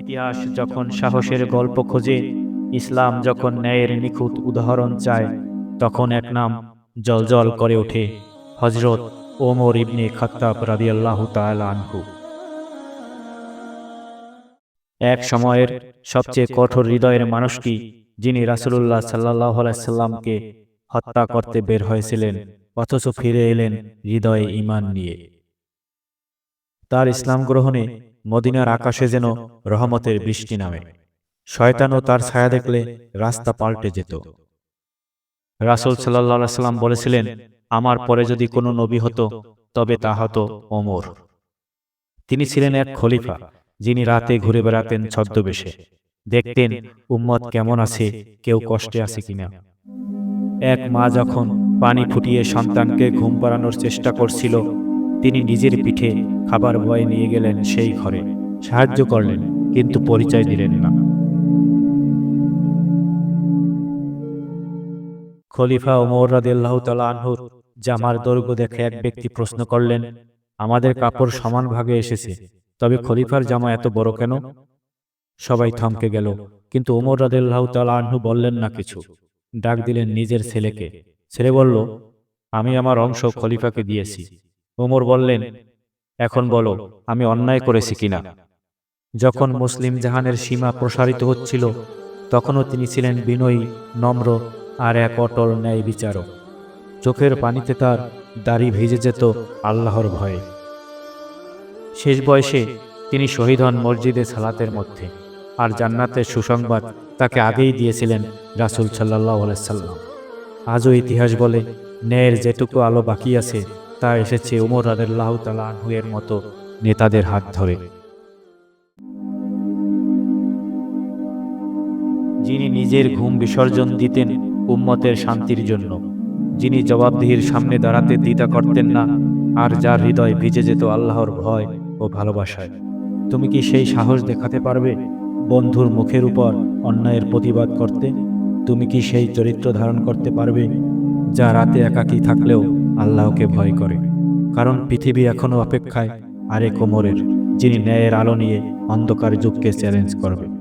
ইতিহাস যখন সাহসের গল্প খোঁজে, ইসলাম যখন ন্যায়ের নিখুঁত উদাহরণ চায়, তখন এক নাম জলজল করে ওঠে হজরত ওমর ইবনে খাত্তাব রাদিয়াল্লাহু তাআলা আনহু। এক সময়ের সবচেয়ে কঠোর হৃদয়ের মানুষটি যিনি রাসূলুল্লাহ সাল্লাহ সাল্লামকে হত্যা করতে বের হয়েছিলেন, অথচ ফিরে এলেন হৃদয়ে ইমান নিয়ে। তার ইসলাম গ্রহণে মদিনার আকাশে যেন রহমতের বৃষ্টি নামে। শয়তানও তার ছায়া দেখলে রাস্তা পাল্টে যেত। রাসূল সাল্লাহ সাল্লাম বলেছিলেন আমার পরে যদি কোনো নবী হতো তবে তা হতো ওমর। তিনি ছিলেন এক খলিফা যিনি রাতে ঘুরে বেড়াতেন ছদ্মবেশে। দেখতেন উম্মত কেমন আছে কেউ কষ্টে আছে কিনা? এক মা যখন পানি ফুটিয়ে সন্তানকে ঘুম পাড়ানোর চেষ্টা করছিল তিনি নিজের পিঠে খাবার বয়ে নিয়ে গেলেন সেই ঘরে। সাহায্য করলেন, কিন্তু পরিচয় দিলেন না। খলিফা ওমর আনহুর জামার দৈর্ঘ্য দেখে এক ব্যক্তি প্রশ্ন করলেন, আমাদের কাপড় সমান ভাগে এসেছে, তবে খলিফার জামা এত বড় কেন? সবাই থমকে গেল, কিন্তু ওমর রাদিয়াল্লাহ তালা আনহু বললেন না কিছু। ডাক দিলেন নিজের ছেলেকে। ছেলে বলল, আমি আমার অংশ খলিফাকে দিয়েছি। ওমর বললেন, এখন বলো, আমি অন্যায় করেছি কিনা? যখন মুসলিম জাহানের সীমা প্রসারিত হচ্ছিল, তখনও তিনি ছিলেন বিনয়ী, নম্র আর এক অটল ন্যায় বিচারক। চোখের পানিতে তার দাড়ি ভিজে যেত আল্লাহর ভয়ে। শেষ বয়সে তিনি শহীদ হন মসজিদে সালাতের মধ্যে আর জান্নাতের সুসংবাদ তাকে আগেই দিয়েছিলেন রাসুল সাল্লাহ সাল্লাম। আজও ইতিহাস বলে, ন্যায়ের যেটুকু আলো বাকি আছে তা এসেছে উমর রাদেল্লাহ তালা আনহুয়ের মতো নেতাদের হাত ধরে। যিনি নিজের ঘুম বিসর্জন দিতেন উম্মতের শান্তির জন্য। যিনি জবাবদিহির সামনে দাঁড়াতে দ্বিধা করতেন না, আর যার হৃদয় ভিজে যেত আল্লাহর ভয় ও ভালোবাসায়। তুমি কি সেই সাহস দেখাতে পারবে, বন্ধুর মুখের উপর অন্যায়ের প্রতিবাদ করতে? তুমি কি সেই চরিত্র ধারণ করতে পারবে, যা রাতে একাকী থাকলেও আল্লাহকে ভয় করে। কারণ পৃথিবী এখনও অপেক্ষায় আরে কোমরের, যিনি ন্যায়ের আলো নিয়ে অন্ধকার যুগকে চ্যালেঞ্জ করবে।